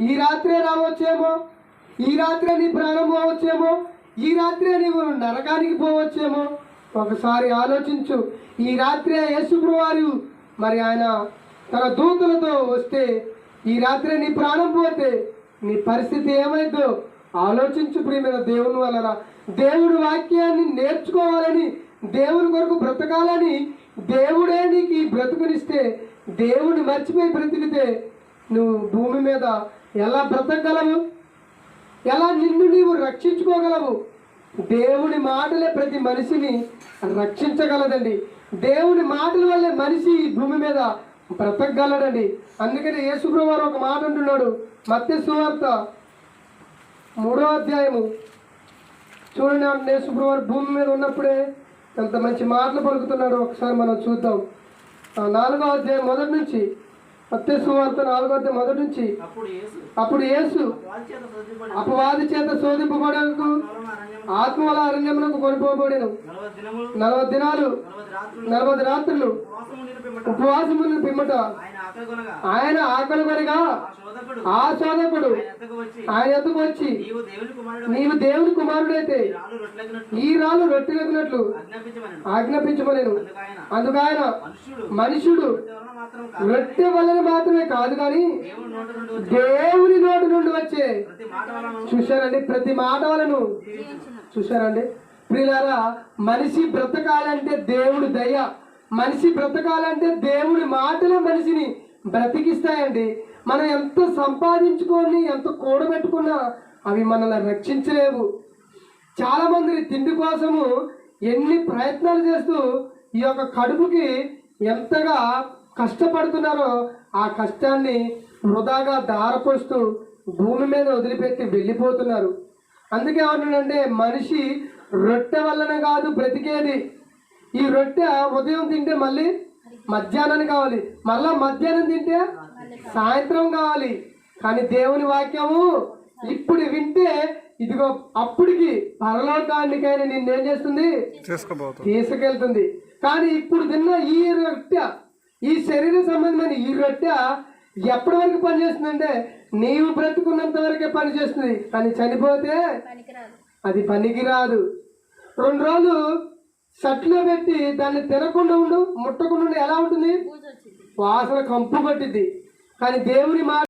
ఈ రాత్రే రావచ్చేమో? ఈ రాత్రే నీ ప్రాణం పోవచ్చేమో? ఈ రాత్రే నీవు నరకానికి పోవచ్చేమో? ఒకసారి ఆలోచించు. ఈ రాత్రే యేసుప్రవారు మరి ఆయన తన దూతలతో వస్తే ఈ రాత్రే నీ ప్రాణం పోతే నీ పరిస్థితి ఏమైందో ఆలోచించు ప్రియమైన దేవుని వలన. దేవుడి వాక్యాన్ని నేర్చుకోవాలని దేవుని కొరకు బ్రతకాలని దేవుడే నీకు ఈ బ్రతుకునిస్తే దేవుని మర్చిపోయి బ్రతికితే నువ్వు భూమి మీద ఎలా బ్రతకగలవు? ఎలా నిన్ను నీవు రక్షించుకోగలవు? దేవుని మాటలే ప్రతి మనిషిని రక్షించగలదండి. దేవుని మాటల వల్లే మనిషి ఈ భూమి మీద బ్రతకగలడండి. అందుకని యేసుప్రభు వారు ఒక మాట అంటున్నాడు. మత్స్య సువార్త మూడో అధ్యాయము. చూడండి అంటే యేసుప్రభు వారు భూమి మీద ఉన్నప్పుడే ఎంత మంచి మాటలు పలుకుతున్నాడు ఒకసారి మనం చూద్దాం. ఆ నాలుగో అధ్యాయం మొదటి నుంచి మత్స్య సువార్త నాలుగో అధ్యాయం మొదటి నుంచి. అప్పుడు యేసు అపవాది చేత శోధింపబడకు ఆత్మల అరణ్యమునకు కొనిపోబడిను. నలభై దినాలు నలభై రాత్రులు రాత్రులు ఉపవాసము ఉండిన పిమ్మట. ఆయన ఆకలి కొనగా ఆ శోధకుడు ఆయన ఎద్దకు వచ్చి నీవు దేవుని కుమారుడైతే ఈ రాళ్ళు ఆజ్ఞాపించమని ఆజ్ఞాపించమనేను. అందుకు ఆయన మనుషుడు రొట్టె వలన మాత్రమే కాదు కానీ దేవుని నోట నుండి వచ్చి. చూశారండి? ప్రతి మాట వలను. చూశారండి? ప్రియులారా మనిషి బ్రతకాలంటే దేవుడు దయ. మనిషి బ్రతకాలంటే దేవుడి మాటలే మనిషిని బ్రతికిస్తాయండి. మనం ఎంత సంపాదించుకొని ఎంత కూడబెట్టుకున్నా అవి మనల్ని రక్షించలేవు. చాలా మంది తిండి కోసము ఎన్ని ప్రయత్నాలు చేస్తూ ఈ యొక్క కడుపుకి ఎంతగా కష్టపడుతున్నారో ఆ కష్టాన్ని వృధాగా దారపోస్తూ భూమి మీద వదిలిపెట్టి వెళ్ళిపోతున్నారు. అందుకే ఏమంటున్నాడంటే మనిషి రొట్టె వలన కాదు బ్రతికేది. ఈ రొట్టె ఉదయం తింటే మళ్ళీ మధ్యాహ్నం కావాలి. మళ్ళా మధ్యాహ్నం తింటే సాయంత్రం కావాలి. కానీ దేవుని వాక్యము ఇప్పుడు వింటే ఇదిగో అప్పటికి పరలోకానికైనా నిన్నేం చేస్తుంది? తీసుకెళ్తుంది. కానీ ఇప్పుడు తిన్న ఈ రొట్టె ఈ శరీర సంబంధమైన ఈ రొట్టె ఎప్పటి వరకు పనిచేస్తుందంటే నీవు బ్రతుకున్నంత వరకే పనిచేస్తుంది. కానీ చనిపోతే అది పనికి రాదు రెండు రోజులు సట్లో పెట్టి దాన్ని తినకుండా ఉండు ముట్టకుండా ఉండు ఎలా ఉంటుంది? వాసన కంపు పట్టిద్ది కానీ దేవుని మాట